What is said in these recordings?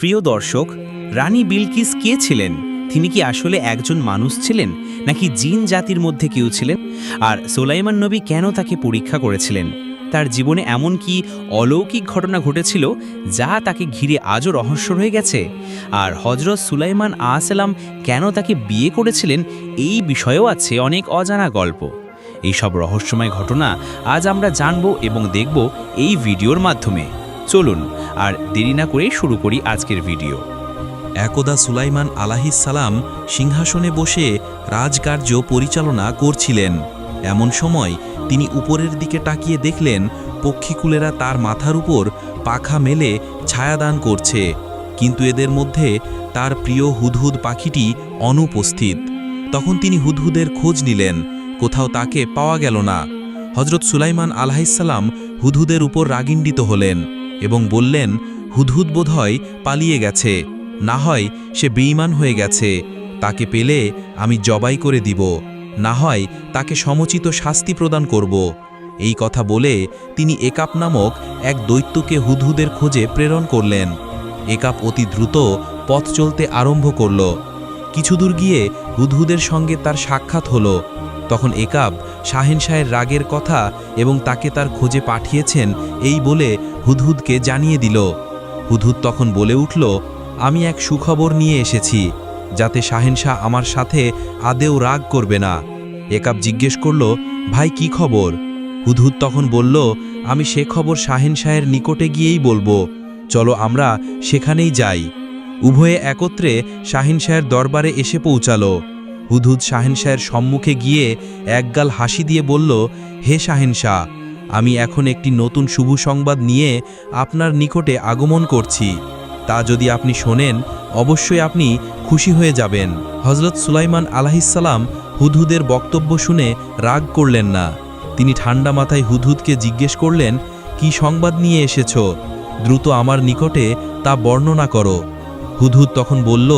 প্রিয় দর্শক, রানী বিলকিস কে ছিলেন? তিনি কি আসলে একজন মানুষ ছিলেন, নাকি জিন জাতির মধ্যে কেউ ছিলেন? আর সোলাইমান নবী কেন তাকে পরীক্ষা করেছিলেন? তার জীবনে এমন কি অলৌকিক ঘটনা ঘটেছিল, যা তাকে ঘিরে আজও রহস্য রয়ে গেছে? আর হজরত সুলাইমান আসালাম কেন তাকে বিয়ে করেছিলেন, এই বিষয়েও আছে অনেক অজানা গল্প। এইসব রহস্যময় ঘটনা আজ আমরা জানব এবং দেখব এই ভিডিওর মাধ্যমে। চলুন আর দেরি না করে শুরু করি আজকের ভিডিও। একদা সুলাইমান আলাহিসাল্লাম সিংহাসনে বসে রাজকার্য পরিচালনা করছিলেন। এমন সময় তিনি উপরের দিকে তাকিয়ে দেখলেন পক্ষীকুলেরা তার মাথার উপর পাখা মেলে ছায়াদান করছে, কিন্তু এদের মধ্যে তার প্রিয় হুদহুদ পাখিটি অনুপস্থিত। তখন তিনি হুদহুদের খোঁজ নিলেন, কোথাও তাকে পাওয়া গেল না। হজরত সুলাইমান আলাহিসাল্লাম হুদহুদের উপর রাগিণ্ডিত হলেন। এবং বললেন, হুদহুদ বোধহয় পালিয়ে গেছে। না হয় সে বেঈমান হয়ে গেছে। তাকে পেলে আমি জবাই করে দিব। না হয় তাকে সমচিত শাস্তি প্রদান করব। এই কথা বলে তিনি একাপ নামক এক দৈত্যকে হুদহুদের খোঁজে প্রেরণ করলেন। একাপ অতি দ্রুত পথ চলতে আরম্ভ করল। কিছুদূর গিয়ে হুদহুদের সঙ্গে তার সাক্ষাৎ হলো। তখন একাব শাহেন শাহের রাগের কথা এবং তাকে তার খোঁজে পাঠিয়েছেন এই বলে হুদহুদকে জানিয়ে দিল। হুদহুদ তখন বলে উঠল, আমি এক সুখবর নিয়ে এসেছি, যাতে শাহেন শাহ আমার সাথে আদেও রাগ করবে না। একাব জিজ্ঞেস করল, ভাই, কি খবর? হুদহুদ তখন বলল, আমি সে খবর শাহেন শাহের নিকটে গিয়েই বলব। চলো আমরা সেখানেই যাই। উভয়ে একত্রে শাহিন শাহের দরবারে এসে পৌঁছালো। হুদহুদ শাহেনশাহের সম্মুখে গিয়ে একগাল হাসি দিয়ে বলল, হে শাহেনশাহ, আমি এখন একটি নতুন শুভ সংবাদ নিয়ে আপনার নিকটে আগমন করছি। তা যদি আপনি শোনেন, অবশ্যই আপনি খুশি হয়ে যাবেন। হজরত সুলাইমান আলাহিসাল্লাম হুদহুদের বক্তব্য শুনে রাগ করলেন না। তিনি ঠান্ডা মাথায় হুদহুদকে জিজ্ঞেস করলেন, কি সংবাদ নিয়ে এসেছ? দ্রুত আমার নিকটে তা বর্ণনা করো। হুদহুদ তখন বলল,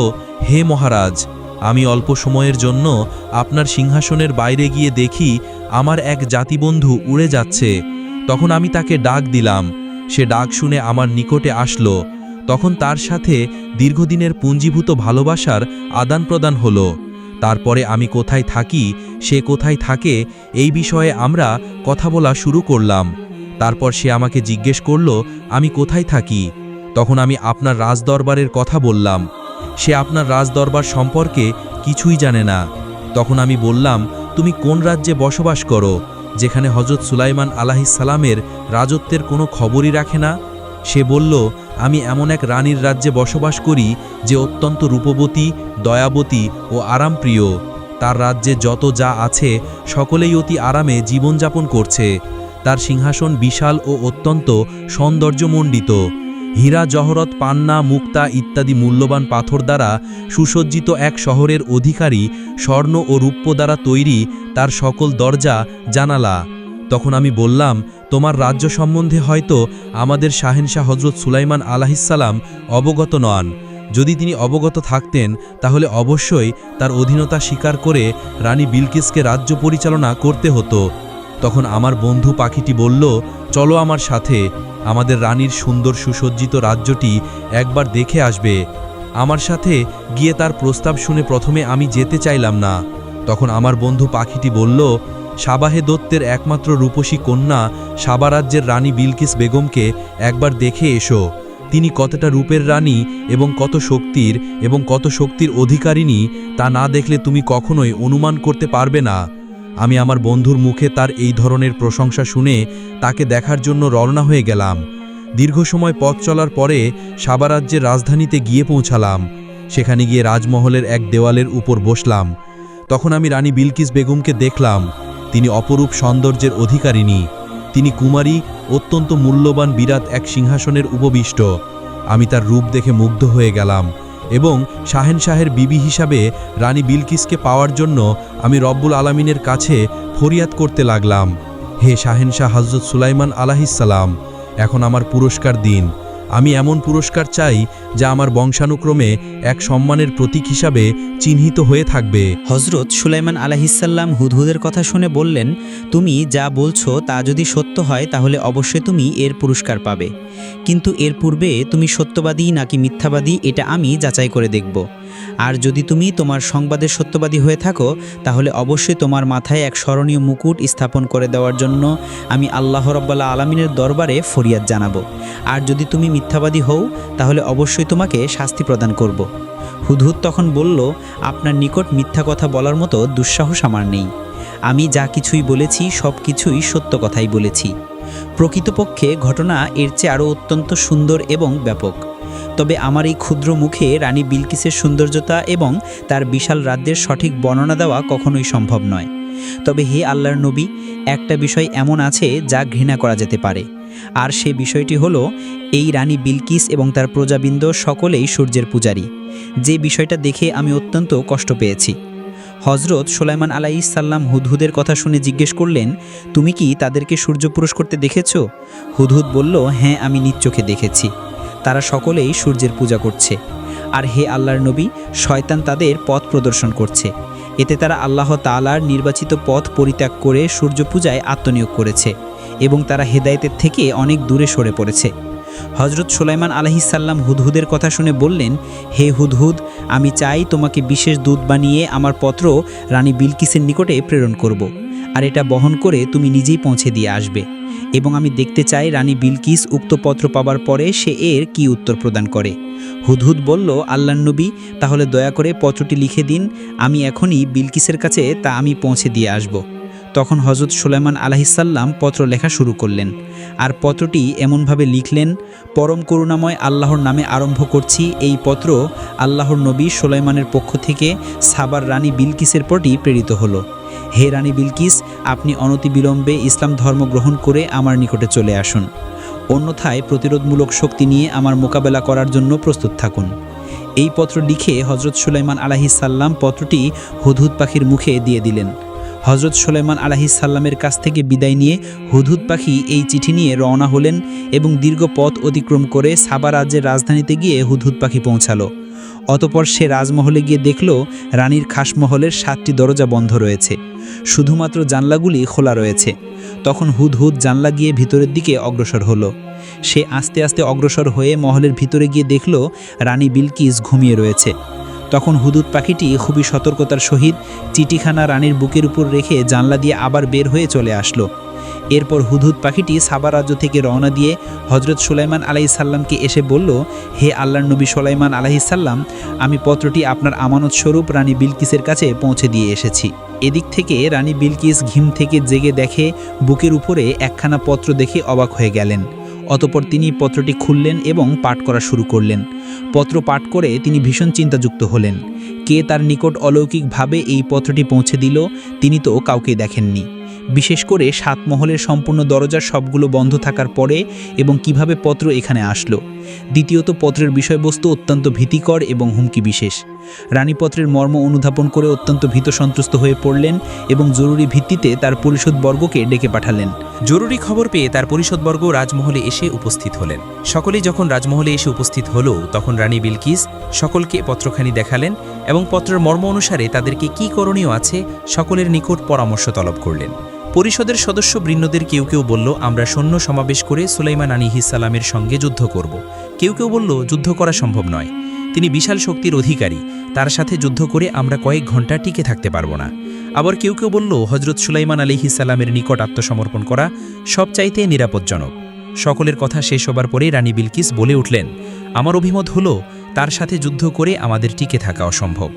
হে মহারাজ আমি অল্প সময়ের জন্য আপনার সিংহাসনের বাইরে গিয়ে দেখি আমার এক জাতিবন্ধু উড়ে যাচ্ছে। তখন আমি তাকে ডাক দিলাম। সে ডাক শুনে আমার নিকটে আসলো। তখন তার সাথে দীর্ঘদিনের পুঞ্জীভূত ভালোবাসার আদান প্রদান হলো। তারপরে আমি কোথায় থাকি, সে কোথায় থাকে, এই বিষয়ে আমরা কথা বলা শুরু করলাম। তারপর সে আমাকে জিজ্ঞেস করল, আমি কোথায় থাকি? তখন আমি আপনার রাজদরবারের কথা বললাম। সে আপনার রাজদরবার সম্পর্কে কিছুই জানে না। তখন আমি বললাম, তুমি কোন রাজ্যে বসবাস করো, যেখানে হজরত সুলাইমান আলাহিসাল্লামের রাজত্বের কোনো খবরই রাখে না? সে বলল, আমি এমন এক রানীর রাজ্যে বসবাস করি যে অত্যন্ত রূপবতী, দয়াবতী ও আরামপ্রিয়। তার রাজ্যে যত যা আছে, সকলেই অতি আরামে জীবনযাপন করছে। তার সিংহাসন বিশাল ও অত্যন্ত সৌন্দর্যমণ্ডিত। হীরা, জহরত, পান্না, মুক্তা ইত্যাদি মূল্যবান পাথর দ্বারা সুসজ্জিত এক শহরের অধিকারী স্বর্ণ ও রূপ্য দ্বারা তৈরি তার সকল দরজা, জানালা। তখন আমি বললাম, তোমার রাজ্য সম্বন্ধে হয়তো আমাদের শাহেনশাহ হজরত সুলাইমান আলাহিসাল্লাম অবগত নন। যদি তিনি অবগত থাকতেন, তাহলে অবশ্যই তার অধীনতা স্বীকার করে রানী বিলকিসকে রাজ্য পরিচালনা করতে হতো। তখন আমার বন্ধু পাখিটি বলল, চলো আমার সাথে। আমাদের রানীর সুন্দর সুসজ্জিত রাজ্যটি একবার দেখে আসবে। আমার সাথে গিয়ে তার প্রস্তাব শুনে প্রথমে আমি যেতে চাইলাম না। তখন আমার বন্ধু পাখিটি বলল, সাবাহে দত্তের একমাত্র রূপসী কন্যা সাবা রাজ্যের রানী বিলকিস বেগমকে একবার দেখে এসো। তিনি কতটা রূপের রানী এবং কত শক্তির এবং কত শক্তির অধিকারিণী, তা না দেখলে তুমি কখনোই অনুমান করতে পারবে না। আমি আমার বন্ধুর মুখে তার এই ধরনের প্রশংসা শুনে তাকে দেখার জন্য রওনা হয়ে গেলাম। দীর্ঘ সময় পথ চলার পরে সাবা রাজ্যের রাজধানীতে গিয়ে পৌঁছালাম। সেখানে গিয়ে রাজমহলের এক দেওয়ালের উপর বসলাম। তখন আমি রানী বিলকিস বেগমকে দেখলাম। তিনি অপরূপ সৌন্দর্যের অধিকারিণী। তিনি কুমারী, অত্যন্ত মূল্যবান বিরাট এক সিংহাসনের উপবিষ্ট। আমি তার রূপ দেখে মুগ্ধ হয়ে গেলাম। এবং শাহেন শাহের বিবি হিসাবে রানী বিলকিসকে পাওয়ার জন্য আমি রব্বুল আলমিনের কাছে ফরিয়াদ করতে লাগলাম। হে শাহেন শাহ হজরত সুলাইমান আলাহিসাল্লাম এখন আমার পুরস্কার দিন। আমি এমন পুরস্কার চাই যা আমার বংশানুক্রমে এক সম্মানের প্রতীক হিসাবে চিহ্নিত হয়ে থাকবে। হজরত সুলাইমান আলাহিসাল্লাম হুদহুদের কথা শুনে বললেন, তুমি যা বলছো তা যদি সত্য হয়, তাহলে অবশ্যই তুমি এর পুরস্কার পাবে। কিন্তু এর পূর্বে তুমি সত্যবাদী নাকি মিথ্যাবাদী, এটা আমি যাচাই করে দেখব। আর যদি তুমি তোমার সংবাদের সত্যবাদী হয়ে থাকো, তাহলে অবশ্যই তোমার মাথায় এক স্মরণীয় মুকুট স্থাপন করে দেওয়ার জন্য আমি আল্লাহ রব্বাল্লা আলমিনের দরবারে ফরিয়াদ জানাব। আর যদি তুমি মিথ্যাবাদী হও, তাহলে অবশ্যই তোমাকে শাস্তি প্রদান করব। হুদহুদ তখন বলল, আপনার নিকট মিথ্যা কথা বলার মতো দুঃসাহস আমার নেই। আমি যা কিছুই বলেছি, সব কিছুই সত্য কথাই বলেছি। প্রকৃতপক্ষে ঘটনা এর চেয়ে আরও অত্যন্ত সুন্দর এবং ব্যাপক। তবে আমার এই ক্ষুদ্র মুখে রানী বিলকিসের সৌন্দর্যতা এবং তার বিশাল রাজ্যের সঠিক বর্ণনা দেওয়া কখনোই সম্ভব নয়। তবে হে আল্লাহর নবী, একটা বিষয় এমন আছে যা ঘৃণা করা যেতে পারে। আর সে বিষয়টি হলো, এই রানী বিলকিস এবং তার প্রজাবৃন্দ সকলেই সূর্যের পূজারী। যে বিষয়টা দেখে আমি অত্যন্ত কষ্ট পেয়েছি। হজরত সোলাইমান আলাইসাল্লাম হুদহুদের কথা শুনে জিজ্ঞেস করলেন, তুমি কি তাদেরকে সূর্য পুরুষ করতে দেখেছ? হুদহুদ বলল হ্যাঁ আমি নিজ চোখে দেখেছি। তারা সকলেই সূর্যের পূজা করছে। আর হে আল্লাহর নবী, শয়তান তাদের পথ প্রদর্শন করছে। এতে তারা আল্লাহ তালার নির্বাচিত পথ পরিত্যাগ করে সূর্য পূজায় আত্মনিয়োগ করেছে এবং তারা হেদায়েতের থেকে অনেক দূরে সরে পড়েছে। হজরত সুলাইমান আলহিসাল্লাম হুদহুদের কথা শুনে বললেন, হে হুদহুদ, আমি চাই তোমাকে বিশেষ দূত বানিয়ে আমার পত্র রানী বিলকিসের নিকটে প্রেরণ করব। আর এটা বহন করে তুমি নিজেই পৌঁছে দিয়ে আসবে। এবং আমি দেখতে চাই রানী বিলকিস উক্ত পত্র পাবার পরে সে এর কি উত্তর প্রদান করে। হুদহুদ বলল আল্লাহ নবী, তাহলে দয়া করে পত্রটি লিখে দিন, আমি এখনই বিলকিসের কাছে তা আমি পৌঁছে দিয়ে আসব। তখন হজরত সুলাইমান আলাহিসাল্লাম পত্র লেখা শুরু করলেন। আর পত্রটি এমনভাবে লিখলেন, পরম করুণাময় আল্লাহর নামে আরম্ভ করছি এই পত্র আল্লাহর নবী সুলাইমানের পক্ষ থেকে সাবার রানী বিলকিসের প্রতি প্রেরিত হলো। হে রানী বিলকিস, আপনি অনতিবিলম্বে ইসলাম ধর্ম গ্রহণ করে আমার নিকটে চলে আসুন। অন্যথায় প্রতিরোধমূলক শক্তি নিয়ে আমার মোকাবেলা করার জন্য প্রস্তুত থাকুন। এই পত্র লিখে হজরত সুলাইমান আলাহিসাল্লাম পত্রটি হুদহুদ পাখির মুখে দিয়ে দিলেন। হজরত সুলাইমান আলাহিসাল্লামের কাছ থেকে বিদায় নিয়ে হুদহুদ পাখি এই চিঠি নিয়ে রওনা হলেন এবং দীর্ঘ পথ অতিক্রম করে সাবা রাজ্যের রাজধানীতে গিয়ে হুদহুদ পাখি পৌঁছালো। অতপর সে রাজমহলে গিয়ে দেখল রানীর খাসমহলের সাতটি দরজা বন্ধ রয়েছে। শুধুমাত্র জানলাগুলি খোলা রয়েছে। তখন হুদহুদ জানলা গিয়ে ভিতরের দিকে অগ্রসর হলো। সে আস্তে আস্তে অগ্রসর হয়ে মহলের ভিতরে গিয়ে দেখল রানী বিলকিস ঘুমিয়ে রয়েছে। তখন হুদুদ পাখিটি খুবই সতর্কতার সহিত চিঠিখানা রানীর বুকের উপর রেখে জানলা দিয়ে আবার বের হয়ে চলে আসলো। এরপর হুদহুদ পাখিটি সাবা রাজ্য থেকে রওনা দিয়ে হজরত সুলাইমান আলাইসাল্লামকে এসে বলল, হে আল্লাহর নবী সুলাইমান আলাইসাল্লাম আমি পত্রটি আপনার আমানত স্বরূপ রানী বিলকিসের কাছে পৌঁছে দিয়ে এসেছি। এদিক থেকে রানী বিলকিস ঘিম থেকে জেগে দেখে বুকের উপরে একখানা পত্র দেখে অবাক হয়ে গেলেন। অতপর তিনি পত্রটি খুললেন এবং পাঠ করা শুরু করলেন। পত্র পাঠ করে তিনি ভীষণ চিন্তাযুক্ত হলেন। কে তার নিকট অলৌকিকভাবে এই পত্রটি পৌঁছে দিল, তিনি তো কাউকে দেখেননি। বিশেষ করে সাত মহলের সম্পূর্ণ দরজার সবগুলো বন্ধ থাকার পরে এবং কীভাবে পত্র এখানে আসলো। দ্বিতীয়ত পত্রের বিষয়বস্তু অত্যন্ত ভীতিকর এবং হুমকি বিশেষ। রানীপত্রের মর্ম অনুধাবন করে অত্যন্ত ভীত সন্ত্রস্ত হয়ে পড়লেন এবং জরুরি ভিত্তিতে তার পরিষদবর্গকে ডেকে পাঠালেন। জরুরি খবর পেয়ে তার পরিষদবর্গ রাজমহলে এসে উপস্থিত হলেন। সকলেই যখন রাজমহলে এসে উপস্থিত হল, তখন রানী বিলকিস সকলকে পত্রখানি দেখালেন এবং পত্রের মর্ম অনুসারে তাদেরকে কি করণীয় আছে সকলের নিকট পরামর্শ তলব করলেন। পরিষদের সদস্য বৃন্দদের কেউ কেউ বলল, আমরা সৈন্য সমাবেশ করে সুলাইমান আনিহিসালামের সঙ্গে যুদ্ধ করব। কেউ কেউ বলল, যুদ্ধ করা সম্ভব নয়। তিনি বিশাল শক্তির অধিকারী। তার সাথে যুদ্ধ করে আমরা কয়েক ঘণ্টা টিকে থাকতে পারব না। আবার কেউ কেউ বলল হজরত সুলাইমান আলিহিসাল্লামের নিকট আত্মসমর্পণ করা সবচাইতে নিরাপদজনক। সকলের কথা শেষ হবার পরে রানী বিলকিস বলে উঠলেন, আমার অভিমত হল, তার সাথে যুদ্ধ করে আমাদের টিকে থাকা অসম্ভব।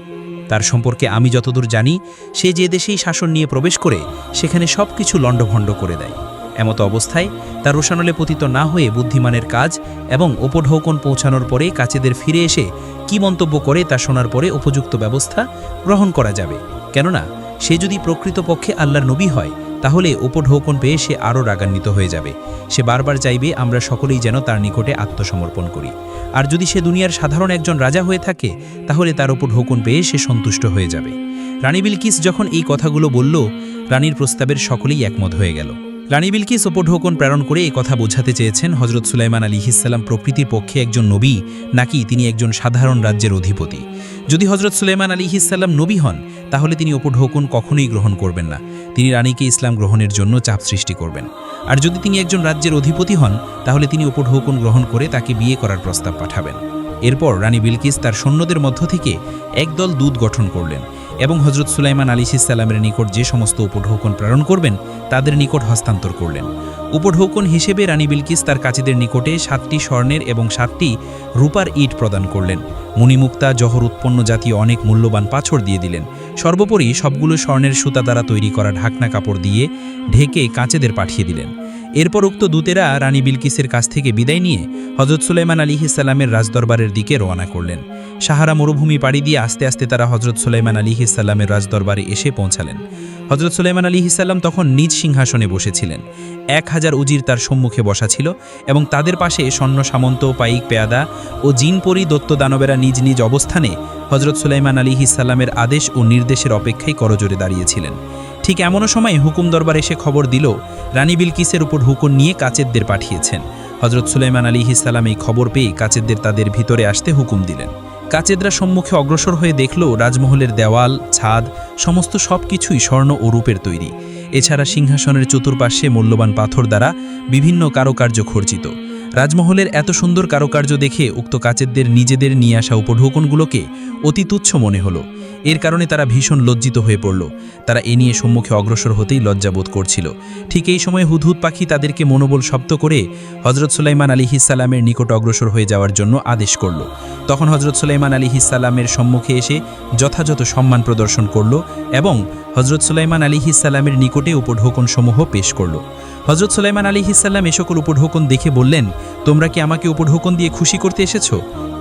তার সম্পর্কে আমি যতদূর জানি, সে যে দেশেই শাসন নিয়ে প্রবেশ করে, সেখানে সব কিছু লণ্ডভণ্ড করে দেয়। এমতো অবস্থায় তার রোশানলে পতিত না হয়ে বুদ্ধিমানের কাজ এবং ওপঢৌকন পৌঁছানোর পরে কাছেদের ফিরে এসে কি মন্তব্য করে তা শোনার পরে উপযুক্ত ব্যবস্থা গ্রহণ করা যাবে। কেননা, সে যদি প্রকৃতপক্ষে আল্লাহর নবী হয়, তাহলে উপঢৌকন পেয়ে সে আরও রাগান্বিত হয়ে যাবে। সে বারবার চাইবে আমরা সকলেই যেন তার নিকটে আত্মসমর্পণ করি। আর যদি সে দুনিয়ার সাধারণ একজন রাজা হয়ে থাকে, তাহলে তার উপর ঢোকন পেয়ে সে সন্তুষ্ট হয়ে যাবে। রানী বিলকিস যখন এই কথাগুলো বলল, রানীর প্রস্তাবের সকলেই একমত হয়ে গেল। রানী বিলকিস উপঢৌকন প্রেরণ করে এই কথা বোঝাতে চেয়েছেন হজরত সুলাইমান আলী ইসাল্লাম প্রকৃতির পক্ষে একজন নবী, নাকি তিনি একজন সাধারণ রাজ্যের অধিপতি? যদি হজরত সুলাইমান আলী ইসাল্লাম নবী হন, তাহলে তিনি উপঢৌকন কখনোই গ্রহণ করবেন না। তিনি রানীকে ইসলাম গ্রহণের জন্য চাপ সৃষ্টি করবেন। আর যদি তিনি একজন রাজ্যের অধিপতি হন, তাহলে তিনি উপঢৌকন গ্রহণ করে তাকে বিয়ে করার প্রস্তাব পাঠাবেন। এরপর রানী বিলকিস তার সৈন্যদের মধ্য থেকে একদল দূত গঠন করলেন। এবং হজরত সুলাইমান আলী ইসাল্লামের নিকট যে সমস্ত উপঢৌকন প্রেরণ করবেন, তাদের নিকট হস্তান্তর করলেন। উপঢৌকন হিসেবে রানী বিলকিস তার কাছেদের নিকটে সাতটি স্বর্ণের এবং সাতটি রূপার ইট প্রদান করলেন। মুনিমুক্তা, জহর উৎপন্ন জাতীয় অনেক মূল্যবান পাথর দিয়ে দিলেন। সর্বোপরি সবগুলো স্বর্ণের সুতা দ্বারা তৈরি করা ঢাকনা কাপড় দিয়ে ঢেকে কাঁচেদের পাঠিয়ে দিলেন। এরপর উক্ত দূতেরা রানী বিলকিসের কাছ থেকে বিদায় নিয়ে হজরত সুলাইমান আলী ইসাল্লামের রাজদরবারের দিকে রওনা করলেন। সাহারা মরুভূমি পাড়ি দিয়ে আস্তে আস্তে তারা হজরত সুলাইমান আলী ইসাল্লামের রাজদরবারে এসে পৌঁছালেন। হজরত সুলাইমান আলী ইসাল্লাম তখন নিজ সিংহাসনে বসেছিলেন। এক হাজার উজির তার সম্মুখে বসা ছিল এবং তাদের পাশে স্বর্ণ, সামন্ত, পাইক, পেয়াদা ও জিনপরি, দত্ত, দানবেরা নিজ নিজ অবস্থানে হজরত সুলাইমান আলী ইসাল্লামের আদেশ ও নির্দেশের অপেক্ষায় করজোরে দাঁড়িয়েছিলেন। ঠিক এমনও সময় হুকুম দরবার এসে খবর দিল, রানী বিলকিসের উপর হুকুম নিয়ে কাচেদদের পাঠিয়েছেন। হজরত সুলাইমান আলী ইসাল্লাম এই খবর পেয়ে কাচেদদের তাদের ভিতরে আসতে হুকুম দিলেন। কাচেদরা সম্মুখে অগ্রসর হয়ে দেখল রাজমহলের দেওয়াল, ছাদ, সমস্ত সব কিছুই স্বর্ণ ও রূপের তৈরি। এছাড়া সিংহাসনের চতুর্পাশে মূল্যবান পাথর দ্বারা বিভিন্ন কারুকার্য খর্জিত। রাজমহলের এত সুন্দর কারুকার্য দেখে উক্ত কাচেদদের নিজেদের নিয়ে আসা উপঢৌকনগুলোকে অতি তুচ্ছ মনে হলো। এর কারণে তারা ভীষণ লজ্জিত হয়ে পড়ল। তারা এ নিয়ে সম্মুখে অগ্রসর হতেই লজ্জাবোধ করছিল। ঠিক এই সময় হুদহুদ পাখি তাদেরকে মনোবল শব্দ করে হজরত সুলাইমান আলী হিসালামের নিকট অগ্রসর হয়ে যাওয়ার জন্য আদেশ করল। তখন হজরত সুলাইমান আলী হিসালামের সম্মুখে এসে যথাযথ সম্মান প্রদর্শন করল এবং হজরত সুলাইমান আলী হিসালামের নিকটে উপঢৌকনসমূহ পেশ করল। হজরত সুলাইমান আলী হিসাল্লাম এ সকল উপঢৌকন দেখে বললেন, তোমরা কি আমাকে উপঢৌকন দিয়ে খুশি করতে এসেছ?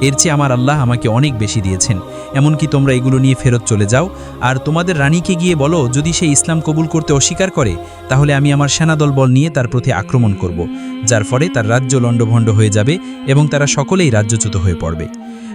এর চেয়ে আমার আল্লাহ আমাকে অনেক বেশি দিয়েছেন। এমনকি তোমরা এগুলো নিয়ে ফেরত চলে যাও। আর তোমাদের রানীকে গিয়ে বলো, যদি সে ইসলাম কবুল করতে অস্বীকার করে, তাহলে আমি আমার সেনাদল বল নিয়ে তার প্রতি আক্রমণ করব, যার ফলে তার রাজ্য লণ্ডভণ্ড হয়ে যাবে এবং তারা সকলেই রাজ্যচ্যুত হয়ে পড়বে।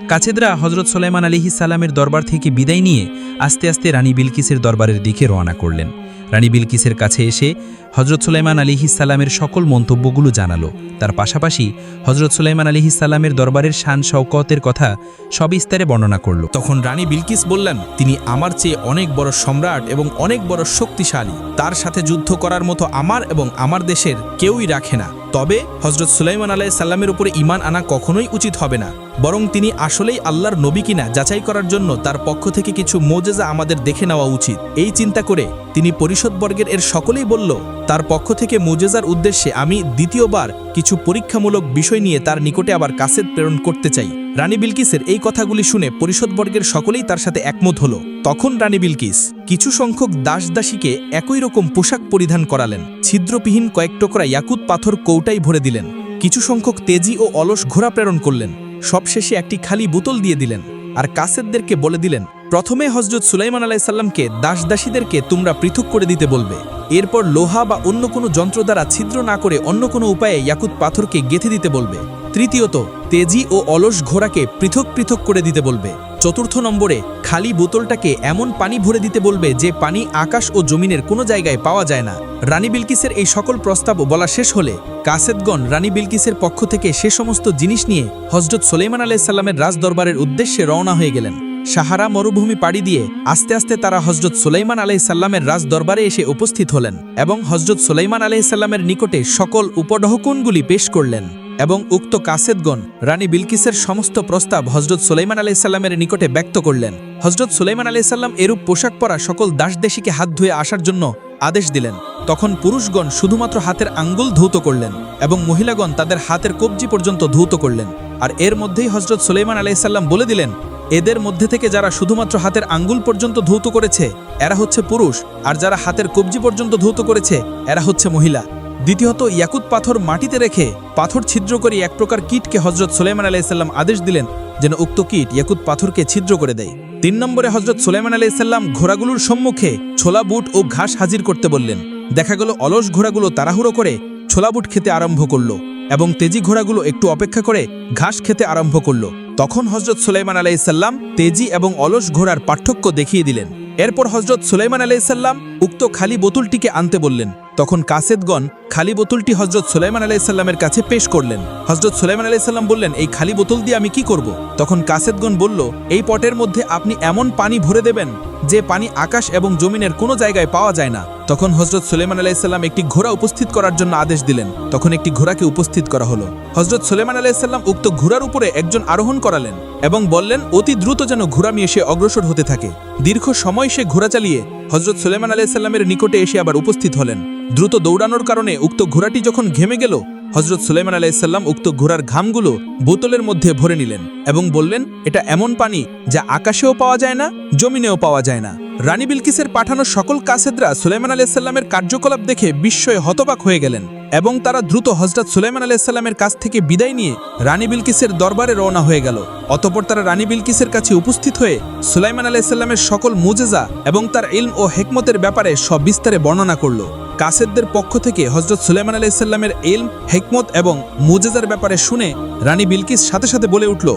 কাছেদরা হজরত সোলাইমান আলিহি সালামের দরবার থেকে বিদায় নিয়ে আস্তে আস্তে রানী বিলকিসের দরবারের দিকে রওনা করলেন। রানী বিলকিসের কাছে এসে হজরত সুলাইমান আলিহি সালামের সকল মন্তব্যগুলো জানালো। তার পাশাপাশি হজরত সুলাইমান আলিহি সালামের দরবারের শান শওকতের কথা সবিস্তারে বর্ণনা করল। তখন রানী বিলকিস বললেন, তিনি আমার চেয়ে অনেক বড় সম্রাট এবং অনেক বড় শক্তিশালী। তার সাথে যুদ্ধ করার মতো আমার এবং আমার দেশের কেউই রাখে না। তবে হজরত সুলাইমান আলাই সাল্লামের উপরে ইমান আনা কখনোই উচিত হবে না। বরং তিনি আসলেই আল্লাহর নবী কিনা যাচাই করার জন্য তার পক্ষ থেকে কিছু মোজেজা আমাদের দেখে নেওয়া উচিত। এই চিন্তা করে তিনি পরিষদবর্গের এর সকলেই বলল তার পক্ষ থেকে মোজেজার উদ্দেশ্যে আমি দ্বিতীয়বার কিছু পরীক্ষামূলক বিষয় নিয়ে তার নিকটে আবার কাসেদ প্রেরণ করতে চাই। রানী বিলকিসের এই কথাগুলি শুনে পরিষদবর্গের সকলেই তার সাথে একমত হল। তখন রানী বিলকিস কিছু সংখ্যক দাস দাসীকে একই রকম পোশাক পরিধান করালেন। ছিদ্রবিহীন কয়েক টুকরা ইয়াকুত পাথর কৌটাই ভরে দিলেন। কিছু সংখ্যক তেজি ও অলস ঘোড়া প্রেরণ করলেন। সবশেষে একটি খালি বোতল দিয়ে দিলেন আর কাসেদদেরকে বলে দিলেন, প্রথমে হজরত সুলাইমান আলাইসাল্লামকে দাস দাসীদেরকে তোমরা পৃথক করে দিতে বলবে। এরপর লোহা বা অন্য কোনো যন্ত্র দ্বারা ছিদ্র না করে অন্য কোনো উপায়ে ইয়াকুত পাথরকে গেঁথে দিতে বলবে। তৃতীয়ত, তেজি ও অলস ঘোড়াকে পৃথক পৃথক করে দিতে বলবে। চতুর্থ নম্বরে, খালি বোতলটাকে এমন পানি ভরে দিতে বলবে যে পানি আকাশ ও জমিনের কোনো জায়গায় পাওয়া যায় না। রানী বিলকিসের এই সকল প্রস্তাব বলা শেষ হলে কাসেদগণ রানী বিলকিসের পক্ষ থেকে সে সমস্ত জিনিস নিয়ে হজরত সোলেমান আলাইসাল্লামের রাজদরবারের উদ্দেশ্যে রওনা হয়ে গেলেন। সাহারা মরুভূমি পাড়ি দিয়ে আস্তে আস্তে তারা হজরত সুলাইমান আলাইসাল্লামের রাজ দরবারে এসে উপস্থিত হলেন এবং হজরত সুলাইমান আলাইসাল্লামের নিকটে সকল উপডহকুনগুলি পেশ করলেন এবং উক্ত কাসেদগণ রানী বিলকিসের সমস্ত প্রস্তাব হজরত সুলাইমান আলাইসাল্লামের নিকটে ব্যক্ত করলেন। হজরত সুলাইমান আলাইসাল্লাম এরূপ পোশাক পরা সকল দাসদেশীকে হাত ধুয়ে আসার জন্য আদেশ দিলেন। তখন পুরুষগণ শুধুমাত্র হাতের আঙ্গুল ধৌত করলেন এবং মহিলাগণ তাদের হাতের কবজি পর্যন্ত ধৌত করলেন। আর এর মধ্যেই হজরত সুলাইমান আলাইসাল্লাম বলে দিলেন এদের মধ্যে থেকে যারা শুধুমাত্র হাতের আঙ্গুল পর্যন্ত ধৌত করেছে, এরা হচ্ছে পুরুষ, আর যারা হাতের কবজি পর্যন্ত ধৌত করেছে, এরা হচ্ছে মহিলা। দ্বিতীয়ত, ইয়াকুত পাথর মাটিতে রেখে পাথর ছিদ্র করে এক প্রকার কীটকে হজরত সুলাইমান আলাইসাল্লাম আদেশ দিলেন যেন উক্ত কীট ইয়াকুত পাথরকে ছিদ্র করে দেয়। তিন নম্বরে হজরত সুলাইমান আলাইসাল্লাম ঘোড়াগুলোর সম্মুখে ছোলা বুট ও ঘাস হাজির করতে বললেন। দেখা গেল, অলস ঘোড়াগুলো তাড়াহুড়ো করে ছোলা বুট খেতে আরম্ভ করল এবং তেজি ঘোড়াগুলো একটু অপেক্ষা করে ঘাস খেতে আরম্ভ করল। তখন হজরত সুলাইমান আলাইসাল্লাম তেজি এবং অলস ঘোড়ার পার্থক্য দেখিয়ে দিলেন। এরপর হজরত সুলাইমান আলাইসাল্লাম উক্ত খালি বোতলটিকে আনতে বললেন। তখন কাসেদগণ খালি বোতলটি হজরত সুলাইমান আলাইসাল্লামের কাছে পেশ করলেন। হজরত সুলাইমান আলাইসাল্লাম বললেন, এই খালি বোতল দিয়ে আমি কি করব? তখন কাসেদগণ বলল, এই পটের মধ্যে আপনি এমন পানি ভরে দেবেন যে পানি আকাশ এবং জমিনের কোনো জায়গায় পাওয়া যায় না। তখন হজরত সুলেমান আলাইসাল্লাম একটি ঘোড়া উপস্থিত করার জন্য আদেশ দিলেন। তখন একটি ঘোড়াকে উপস্থিত করা হলো। হজরত সুলেমান আলাইসাল্লাম উক্ত ঘোড়ার উপরে একজন আরোহণ করালেন এবং বললেন, অতি দ্রুত যেন ঘোড়া নিয়ে সে অগ্রসর হতে থাকে। দীর্ঘ সময় সে ঘোড়া চালিয়ে হজরত সুলেমান আলাইসাল্লামের নিকটে এসে আবার উপস্থিত হলেন। দ্রুত দৌড়ানোর কারণে উক্ত ঘোড়াটি যখন ঘেমে গেল হজরত সুলাইমান আলাইসাল্লাম উক্ত ঘোড়ার ঘামগুলো বোতলের মধ্যে ভরে নিলেন এবং বললেন, এটা এমন পানি যা আকাশেও পাওয়া যায় না, জমিনেও পাওয়া যায় না। রানী বিলকিসের পাঠানো সকল কাসেদরা সুলাইমান আলাইসাল্লামের কার্যকলাপ দেখে বিস্ময়ে হতবাক হয়ে গেলেন এবং তারা দ্রুত হজরত সুলাইমান আলাইসাল্লামের কাছ থেকে বিদায় নিয়ে রানী বিলকিসের দরবারে রওনা হয়ে গেল। অতপর তারা রানী বিলকিসের কাছে উপস্থিত হয়ে সুলাইমান আলাইসাল্লামের সকল মুজেজা এবং তার ইলম ও হেকমতের ব্যাপারে সব বিস্তারে বর্ণনা করল। কাসেদদের পক্ষ থেকে হজরত সুলাইমান আলাইসাল্লামের এলম হেকমত এবং মুজেজার ব্যাপারে শুনে রানী বিলকিস সাথে সাথে বলে উঠল,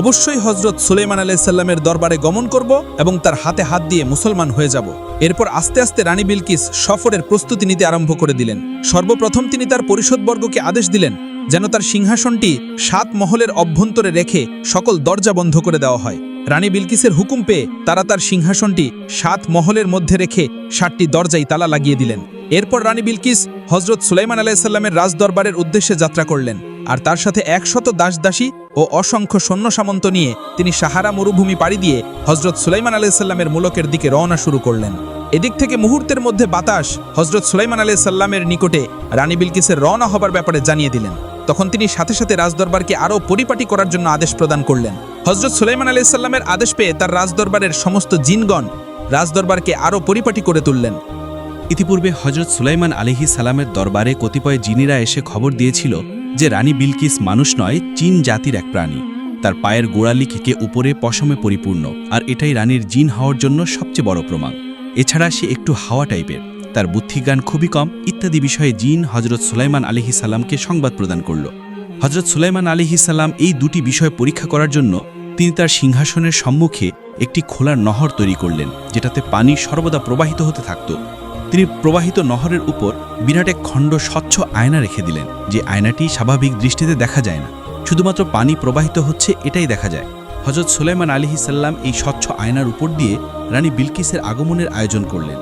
অবশ্যই হজরত সুলাইমান আলাইসাল্লামের দরবারে গমন করব এবং তার হাতে হাত দিয়ে মুসলমান হয়ে যাব। এরপর আস্তে আস্তে রানী বিলকিস সফরের প্রস্তুতি নিতে আরম্ভ করে দিলেন। সর্বপ্রথম তিনি তার পরিষদবর্গকে আদেশ দিলেন যেন তার সিংহাসনটি সাত মহলের অভ্যন্তরে রেখে সকল দরজা বন্ধ করে দেওয়া হয়। রানী বিলকিসের হুকুম পেয়ে তারা তার সিংহাসনটি সাত মহলের মধ্যে রেখে সাতটি দরজায় তালা লাগিয়ে দিলেন। এরপর রানী বিলকিস হজরত সুলাইমান আলাইসাল্লামের রাজদরবারের উদ্দেশ্যে যাত্রা করলেন আর তার সাথে একশত দাসদাসী ও অসংখ্য সৈন্য সামন্ত নিয়ে তিনি সাহারা মরুভূমি পাড়ি দিয়ে হজরত সুলাইমান আলাইসাল্লামের মুলকের দিকে রওনা শুরু করলেন। এদিক থেকে মুহূর্তের মধ্যে বাতাস হজরত সুলাইমান আলাইসাল্লামের নিকটে রানী বিলকিসের রওনা হবার ব্যাপারে জানিয়ে দিলেন। তখন তিনি সাথে সাথে রাজদরবারকে আরও পরিপাটি করার জন্য আদেশ প্রদান করলেন। হজরত সুলাইমান আলাইসাল্লামের আদেশ পেয়ে তার রাজদরবারের সমস্ত জিনগণ রাজদরবারকে আরও পরিপাটি করে তুললেন। ইতিপূর্বে হজরত সুলাইমান আলিহি সালামের দরবারে কতিপয় জিনিরা এসে খবর দিয়েছিল যে রানী বিলকিস মানুষ নয়, চীন জাতির এক প্রাণী। তার পায়ের গোড়ালি খেকে উপরে পশমে পরিপূর্ণ, আর এটাই রানীর জিন হওয়ার জন্য সবচেয়ে বড় প্রমাণ। এছাড়া সে একটু হাওয়া টাইপের। তার বুদ্ধিজ্ঞান খুবই কম, ইত্যাদি বিষয়ে জিন হজরত সুলাইমান আলিহি সালামকে সংবাদ প্রদান করল। হজরত সুলাইমান আলিহি সালাম এই দুটি বিষয় পরীক্ষা করার জন্য তিনি তার সিংহাসনের সম্মুখে একটি খোলার নহর তৈরি করলেন, যেটাতে পানি সর্বদা প্রবাহিত হতে থাকত। তিনি প্রবাহিত নহরের উপর বিরাট এক খণ্ড স্বচ্ছ আয়না রেখে দিলেন, যে আয়নাটি স্বাভাবিক দৃষ্টিতে দেখা যায় না। শুধুমাত্র পানি প্রবাহিত হচ্ছে, এটাই দেখা যায়। হজরত সুলাইমান আলিহি সাল্লাম এই স্বচ্ছ আয়নার উপর দিয়ে রানী বিলকিসের আগমনের আয়োজন করলেন।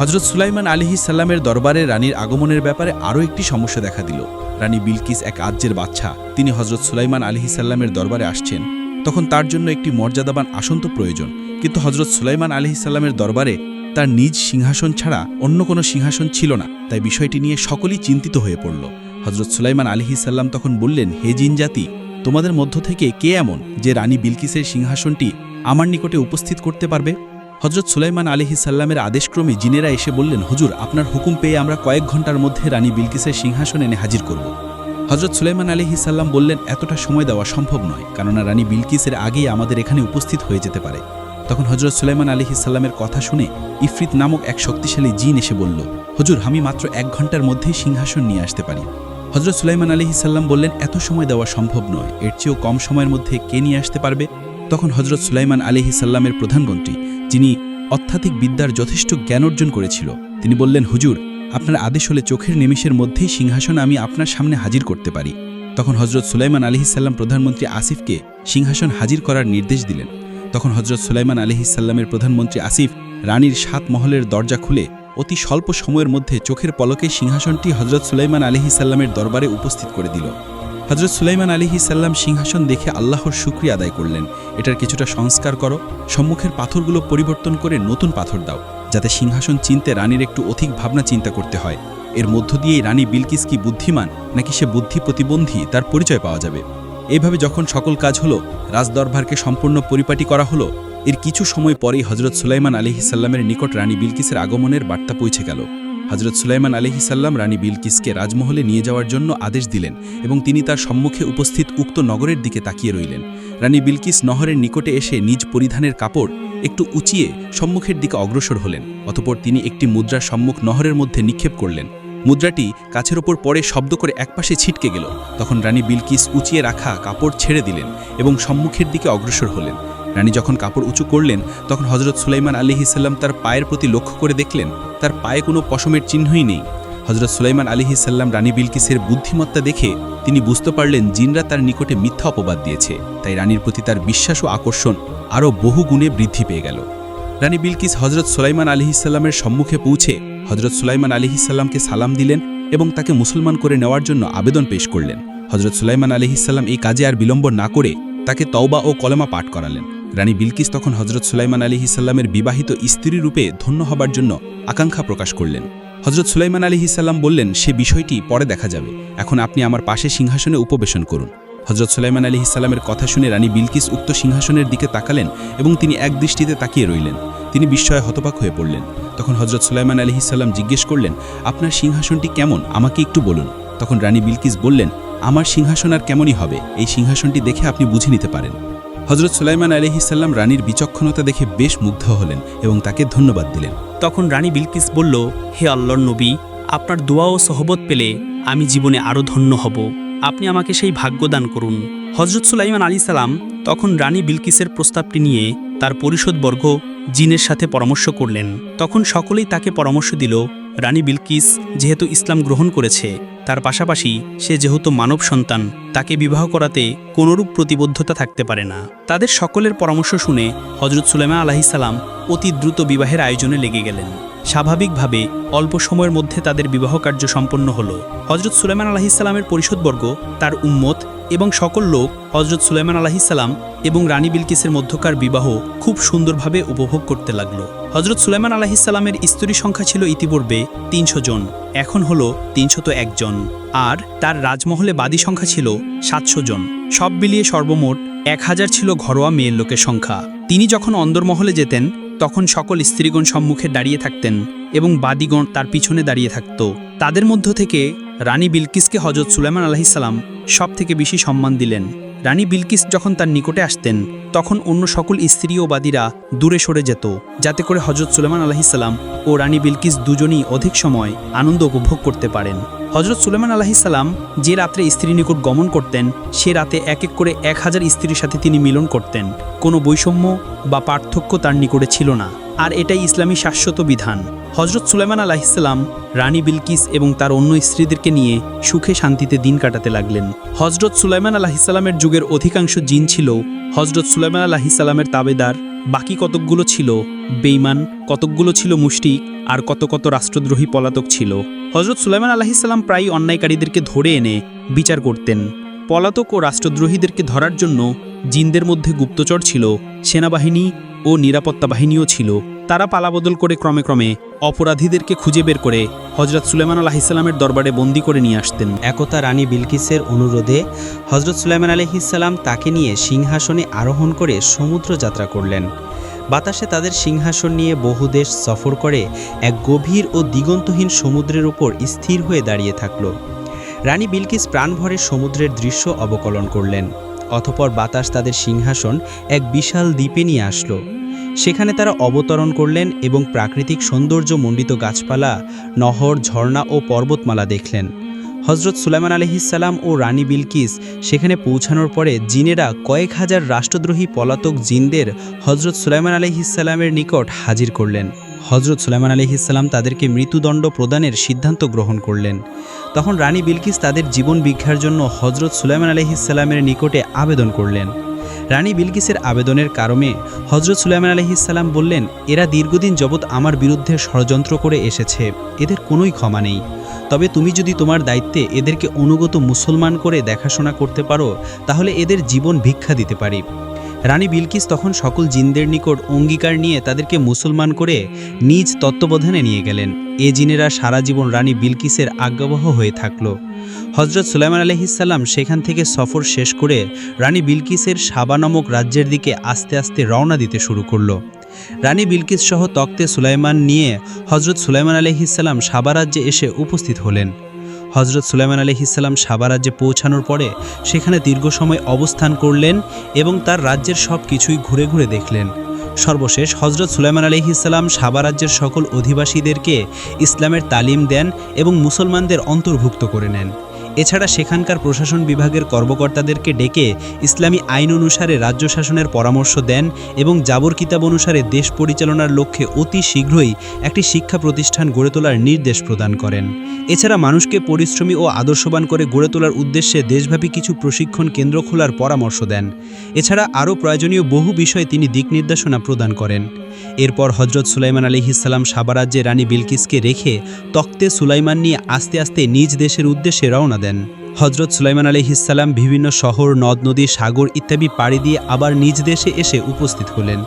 হজরত সুলাইমান আলিহি সাল্লামের দরবারে রানীর আগমনের ব্যাপারে আরও একটি সমস্যা দেখা দিল। রানী বিলকিস এক আজ্যের বাচ্চা তিনি হজরত সুলাইমান আলিহি সাল্লামের দরবারে আসছেন। তখন তার জন্য একটি মর্যাদাবান আসন তো প্রয়োজন, কিন্তু হজরত সুলাইমান আলিহি সাল্লামের দরবারে তার নিজ সিংহাসন ছাড়া অন্য কোনো সিংহাসন ছিল না, তাই বিষয়টি নিয়ে সকলেই চিন্তিত হয়ে পড়ল। হজরত সুলাইমান আলিহি সাল্লাম তখন বললেন, হে জিন জাতি, তোমাদের মধ্য থেকে কে এমন যে রানী বিলকিসের সিংহাসনটি আমার নিকটে উপস্থিত করতে পারবে? হজরত সুলাইমান আলিহি সাল্লামের আদেশক্রমে জিনেরা এসে বললেন, হুজুর, আপনার হুকুম পেয়ে আমরা কয়েক ঘণ্টার মধ্যে রানী বিলকিসের সিংহাসন এনে হাজির করব। হজরত সুলাইমান আলিহি সাল্লাম বললেন, এতটা সময় দেওয়া সম্ভব নয়, কেননা রানী বিলকিসের আগেই আমাদের এখানে উপস্থিত হয়ে যেতে পারে। তখন হজরত সুলাইমান আলিহি সাল্লামের কথা শুনে ইফরিত নামক এক শক্তিশালী জিন এসে বলল, হজুর, আমি মাত্র এক ঘণ্টার মধ্যেই সিংহাসন নিয়ে আসতে পারি। হজরত সুলাইমান আলিহি সাল্লাম বললেন, এত সময় দেওয়া সম্ভব নয়। এর চেয়েও কম সময়ের মধ্যে কে নিয়ে আসতে পারবে? তখন হজরত সুলাইমান আলিহি সাল্লামের প্রধানমন্ত্রী, যিনি অত্যাধিক বিদ্যার যথেষ্ট জ্ঞান অর্জন করেছিল, তিনি বললেন, হুজুর, আপনার আদেশ হলে চোখের নিমিষের মধ্যেই সিংহাসন আমি আপনার সামনে হাজির করতে পারি। তখন হজরত সুলাইমান আলিহি সাল্লাম প্রধানমন্ত্রী আসিফকে সিংহাসন হাজির করার নির্দেশ দিলেন। তখন হজরত সুলাইমান আলিহি সাল্লামের প্রধানমন্ত্রী আসিফ রানীর সাত মহলের দরজা খুলে অতি স্বল্প সময়ের মধ্যে চোখের পলকে সিংহাসনটি হজরত সুলাইমান আলিহি সাল্লামের দরবারে উপস্থিত করে দিল। হজরত সুলাইমান আলিহি সাল্লাম সিংহাসন দেখে আল্লাহর শুক্রিয়া আদায় করলেন। এটার কিছুটা সংস্কার করো। সম্মুখের পাথরগুলো পরিবর্তন করে নতুন পাথর দাও, যাতে সিংহাসন চিনতে রানীর একটু অধিক ভাবনা চিন্তা করতে হয়। এর মধ্য দিয়েই রানী বিলকিস কি বুদ্ধিমান, নাকি সে বুদ্ধি প্রতিবন্ধী তার পরিচয় পাওয়া যাবে। এইভাবে যখন সকল কাজ হলো, রাজদরবারকে সম্পূর্ণ পরিপাটি করা হলো, এর কিছু সময় পরেই হজরত সুলাইমান আলিহিসাল্লামের নিকট রানী বিলকিসের আগমনের বার্তা পৌঁছে গেল। হজরত সুলাইমান আলিহিসাল্লাম রানী বিলকিসকে রাজমহলে নিয়ে যাওয়ার জন্য আদেশ দিলেন এবং তিনি তার সম্মুখে উপস্থিত উক্ত নগরের দিকে তাকিয়ে রইলেন। রানী বিলকিস নহরের নিকটে এসে নিজ পরিধানের কাপড় একটু উঁচিয়ে সম্মুখের দিকে অগ্রসর হলেন, অতপর তিনি একটি মুদ্রার সম্মুখ নহরের মধ্যে নিক্ষেপ করলেন। মুদ্রাটি কাছের ওপর পরে শব্দ করে একপাশে ছিটকে গেল। তখন রানী বিলকিস উঁচিয়ে রাখা কাপড় ছেড়ে দিলেন এবং সম্মুখের দিকে অগ্রসর হলেন। রানী যখন কাপড় উঁচু করলেন, তখন হজরত সুলাইমান আলিহিসাল্লাম তার পায়ের প্রতি লক্ষ্য করে দেখলেন, তার পায়ে কোনো পশমের চিহ্নই নেই। হজরত সুলাইমান আলিহি সাল্লাম রানী বিলকিসের বুদ্ধিমত্তা দেখে তিনি বুঝতে পারলেন জিনরা তার নিকটে মিথ্যা অপবাদ দিয়েছে। তাই রানীর প্রতি তার বিশ্বাস ও আকর্ষণ আরও বহু গুণে বৃদ্ধি পেয়ে গেল। রানী বিলকিস হজরত সুলাইমান আলিহিসাল্লামের সম্মুখে পৌঁছে হজরত সুলাইমান আলিহিসাল্লামকে সালাম দিলেন এবং তাকে মুসলমান করে নেওয়ার জন্য আবেদন পেশ করলেন। হজরত সুলাইমান আলিহিসাল্লাম এই কাজে আর বিলম্ব না করে তাকে তওবা ও কলেমা পাঠ করালেন। রানী বিলকিস তখন হজরত সুলাইমান আলিহিসাল্লামের বিবাহিত স্ত্রী রূপে ধন্য হবার জন্য আকাঙ্ক্ষা প্রকাশ করলেন। হজরত সুলাইমান আলিহিসাল্লাম বললেন, সে বিষয়টি পরে দেখা যাবে। এখন আপনি আমার পাশে সিংহাসনে উপবেশন করুন। হজরত সুলাইমান আলী ইসলামের কথা শুনে রানী বিলকিস উক্ত সিংহাসনের দিকে তাকালেন এবং তিনি এক দৃষ্টিতে তাকিয়ে রইলেন। তিনি বিস্ময়ে হতবাক হয়ে পড়লেন। তখন হজরত সুলাইমান আলী ইসাল্লাম জিজ্ঞেস করলেন, আপনার সিংহাসনটি কেমন? আমাকে একটু বলুন। তখন রানী বিলকিস বললেন, আমার সিংহাসন আর কেমনই হবে? এই সিংহাসনটি দেখে আপনি বুঝে নিতে পারেন। হজরত সুলাইমান আলহিসাল্লাম রানীর বিচক্ষণতা দেখে বেশ মুগ্ধ হলেন এবং তাকে ধন্যবাদ দিলেন। তখন রানী বিলকিস বলল, হে আল্লাহর নবী, আপনার দোয়া ও সহবত পেলে আমি জীবনে আরও ধন্য হব। আপনি আমাকে সেই ভাগ্য দান করুন। হজরত সুলাইমান আলী সালাম তখন রানী বিলকিসের প্রস্তাবটি নিয়ে তার পরিষদবর্গ জিনের সাথে পরামর্শ করলেন। তখন সকলেই তাকে পরামর্শ দিল, রানী বিলকিস যেহেতু ইসলাম গ্রহণ করেছে, তার পাশাপাশি সে যেহেতু মানব সন্তান, তাকে বিবাহ করাতে কোনরূপ প্রতিবদ্ধতা থাকতে পারে না। তাদের সকলের পরামর্শ শুনে হজরত সুলেমা আলাহিসাল্লাম অতি দ্রুত বিবাহের আয়োজনে লেগে গেলেন। স্বাভাবিকভাবে অল্প সময়ের মধ্যে তাদের বিবাহ কার্য সম্পন্ন হল। হজরত সুলাইমান আলাহিসাল্লামের পরিষদবর্গ, তার উম্মত এবং সকল লোক হজরত সুলাইমান আলাহিসাল্লাম এবং রানী বিলকিসের মধ্যকার বিবাহ খুব সুন্দরভাবে উপভোগ করতে লাগল। হজরত সুলাইমান আলাহিসাল্লামের স্ত্রী সংখ্যা ছিল ইতিপূর্বে তিনশো জন, এখন হল তিনশত একজন আর তার রাজমহলে বাদী সংখ্যা ছিল সাতশো জন। সব মিলিয়ে সর্বমোট এক হাজার ছিল ঘরোয়া মেয়ের লোকের সংখ্যা। তিনি যখন অন্দরমহলে যেতেন তখন সকল স্ত্রীগণ সম্মুখে দাঁড়িয়ে থাকতেন এবং বাদিগণ তার পিছনে দাঁড়িয়ে থাকত। তাদের মধ্য থেকে রানী বিলকিসকে হজরত সুলাইমান আলাহিসাল্লাম সব থেকে বেশি সম্মান দিলেন। রানী বিলকিস যখন তার নিকটে আসতেন, তখন অন্য সকল স্ত্রী ও বাদীরা দূরে সরে যেত, যাতে করে হজরত সুলেমান আলাহিসাল্লাম ও রানী বিলকিস দুজনই অধিক সময় আনন্দ উপভোগ করতে পারেন। হজরত সুলেমান আলাহিসাল্লাম যে রাত্রে স্ত্রী নিকট গমন করতেন, সে রাতে এক এক করে এক হাজার স্ত্রীর সাথে তিনি মিলন করতেন। কোনো বৈষম্য বা পার্থক্য তার নিকটে ছিল না। আর এটাই ইসলামী শাশ্বত বিধান। হজরত সুলেমান আলাহিসাল্লাম রানী বিলকিস এবং তার অন্য স্ত্রীদেরকে নিয়ে সুখে শান্তিতে দিন কাটাতে লাগলেন। হজরত সুলাইমান আলাহিসাল্লামের যুগের অধিকাংশ জিন ছিল হজরত সুলাইমান আলাহিসাল্লামের তাবেদার, বাকি কতকগুলো ছিল বেইমান কতকগুলো ছিল মুষ্টিক আর কত কত রাষ্ট্রদ্রোহী পলাতক ছিল। হজরত সুলাইমান আলাহিসাল্লাম প্রায় অন্যায়কারীদেরকে ধরে এনে বিচার করতেন। পলাতক ও রাষ্ট্রদ্রোহীদেরকে ধরার জন্য জিনদের মধ্যে গুপ্তচর ছিল, সেনাবাহিনী ও নিরাপত্তা বাহিনীও ছিল, তারা পালাবদল করে ক্রমে ক্রমে অপরাধীদেরকে খুঁজে বের করে হজরত সুলেমান আলাহিসাল্লামের দরবারে বন্দি করে নিয়ে আসতেন। একতা রানী বিলকিসের অনুরোধে হজরত সুলাইমান আলহিসাল্লাম তাকে নিয়ে সিংহাসনে আরোহণ করে সমুদ্র যাত্রা করলেন। বাতাসে তাদের সিংহাসন নিয়ে বহু দেশ সফর করে এক গভীর ও দিগন্তহীন সমুদ্রের উপর স্থির হয়ে দাঁড়িয়ে থাকল। রানী বিলকিস প্রাণভরে সমুদ্রের দৃশ্য অবকলন করলেন অথপর বাতাস তাদের সিংহাসন এক বিশাল দ্বীপে নিয়ে আসলো। সেখানে তারা অবতরণ করলেন এবং প্রাকৃতিক সৌন্দর্য মণ্ডিত গাছপালা, নহর, ঝর্ণা ও পর্বতমালা দেখলেন। হজরত সুলাইমান আলহিসাল্লাম ও রানী বিলকিস সেখানে পৌঁছানোর পরে জিনেরা কয়েক হাজার রাষ্ট্রদ্রোহী পলাতক জিনদের হজরত সুলাইমান আলহিসাল্লামের নিকট হাজির করলেন। হজরত সুলাইমান আলহিসাল্লাম তাদেরকে মৃত্যুদণ্ড প্রদানের সিদ্ধান্ত গ্রহণ করলেন। তখন রানী বিলকিস তাদের জীবন ভিক্ষার জন্য হজরত সুলাইমান আলহিসাল্লামের নিকটে আবেদন করলেন। রানী বিলকিসের আবেদনের কারণে হজরত সুলাইমান আলহিসাল্লাম বললেন, এরা দীর্ঘদিন যাবৎ আমার বিরুদ্ধে ষড়যন্ত্র করে এসেছে। এদের কোনোই ক্ষমা নেই। তবে তুমি যদি তোমার দায়িত্বে এদেরকে অনুগত মুসলমান করে দেখাশোনা করতে পারো, তাহলে এদের জীবন ভিক্ষা দিতে পারি। রানী বিলকিস তখন সকল জিনদের নিকট অঙ্গীকার নিয়ে তাদেরকে মুসলমান করে নিজ তত্ত্বাবধানে নিয়ে গেলেন। এ জিনেরা সারা জীবন রানী বিলকিসের আজ্ঞাবহ হয়ে থাকল। হজরত সুলাইমান আলহিসাল্লাম সেখান থেকে সফর শেষ করে রানী বিলকিসের সাবা নামক রাজ্যের দিকে আস্তে আস্তে রওনা দিতে শুরু করল। রানী বিলকিস সহ তক্তে সুলাইমান নিয়ে হজরত সুলাইমান আলহিসাল্লাম সাবা রাজ্যে এসে উপস্থিত হলেন। হজরত সুলাইমান আলহিসাল্লাম সাবা রাজ্যে পৌঁছানোর পরে সেখানে দীর্ঘ সময় অবস্থান করলেন এবং তার রাজ্যের সব কিছুই ঘুরে ঘুরে দেখলেন। সর্বশেষ হজরত সুলাইমান আলহিসাল্লাম সাবা রাজ্যের সকল অধিবাসীদেরকে ইসলামের তালিম দেন এবং মুসলমানদের অন্তর্ভুক্ত করে নেন। এছাড়া সেখানকার প্রশাসন বিভাগের কর্মকর্তাদেরকে ডেকে ইসলামী আইন অনুসারে রাজ্য শাসনের পরামর্শ দেন এবং জাবর কিতাব অনুসারে দেশ পরিচালনার লক্ষ্যে অতি শীঘ্রই একটি শিক্ষা প্রতিষ্ঠান গড়ে তোলার নির্দেশ প্রদান করেন। এছাড়া মানুষকে পরিশ্রমী ও আদর্শবান করে গড়ে তোলার উদ্দেশ্যে দেশব্যাপী কিছু প্রশিক্ষণ কেন্দ্র খোলার পরামর্শ দেন। এছাড়া আরও প্রয়োজনীয় বহু বিষয়ে তিনি দিক নির্দেশনা প্রদান করেন। এরপর হজরত সুলাইমান আলিহিসাল্লাম সাবারাজ্যে রানী বিলকিসকে রেখে তক্তে সুলাইমান নিয়ে আস্তে আস্তে নিজ দেশের উদ্দেশ্যে রওনা দেন। হজরত সুলাইমান আলিহিসাল্লাম বিভিন্ন শহর, নদ, নদী, সাগর ইত্যাদি পাড়ি দিয়ে আবার নিজ দেশে এসে উপস্থিত হলেন।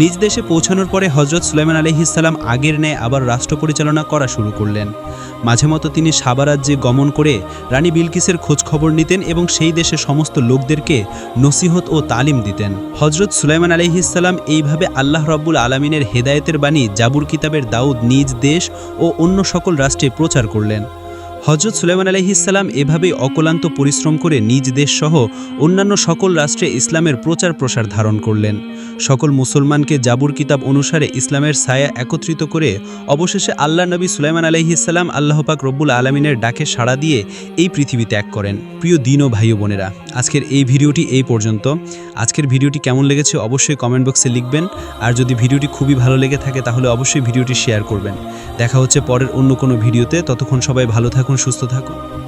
নিজ দেশে পৌঁছানোর পরে হজরত সুলাইমান আলহিসাল্লাম আগের ন্যায় আবার রাষ্ট্র পরিচালনা করা শুরু করলেন। মাঝে মতো তিনি সাবারাজ্যে গমন করে রানী বিলকিসের খোঁজ খবর নিতেন এবং সেই দেশে সমস্ত লোকদেরকে নসিহত ও তালিম দিতেন। হজরত সুলাইমান আলহিসাল্লাম এইভাবে আল্লাহ রব্বুল আলমিনের হেদায়েতের বাণী জাবুর কিতাবের দাউদ নিজ দেশ ও অন্য সকল রাষ্ট্রে প্রচার করলেন। হজরত সুলাইমান আলহিসাল্লাম এভাবেই অকলান্ত পরিশ্রম করে নিজ দেশসহ অন্যান্য সকল রাষ্ট্রে ইসলামের প্রচার প্রসার ধারণ করলেন। সকল মুসলমানকে জাবুর কিতাব অনুসারে ইসলামের ছায়া একত্রিত করে অবশেষে আল্লাহ নবী সুলাইমান আলহিসাল্লাম আল্লাহ পাক রব্বুল আলমিনের ডাকে সাড়া দিয়ে এই পৃথিবী ত্যাগ করেন। প্রিয় দিন ও ভাই বোনেরা, আজকের এই ভিডিওটি এই পর্যন্ত। আজকের ভিডিওটি কেমন লেগেছে অবশ্যই কমেন্ট বক্সে লিখবেন। আর যদি ভিডিওটি খুবই ভালো লেগে থাকে তাহলে অবশ্যই ভিডিওটি শেয়ার করবেন। দেখা হচ্ছে পরের অন্য কোনো ভিডিওতে। ততক্ষণ সবাই ভালো থাকুন সুস্থ থাকুন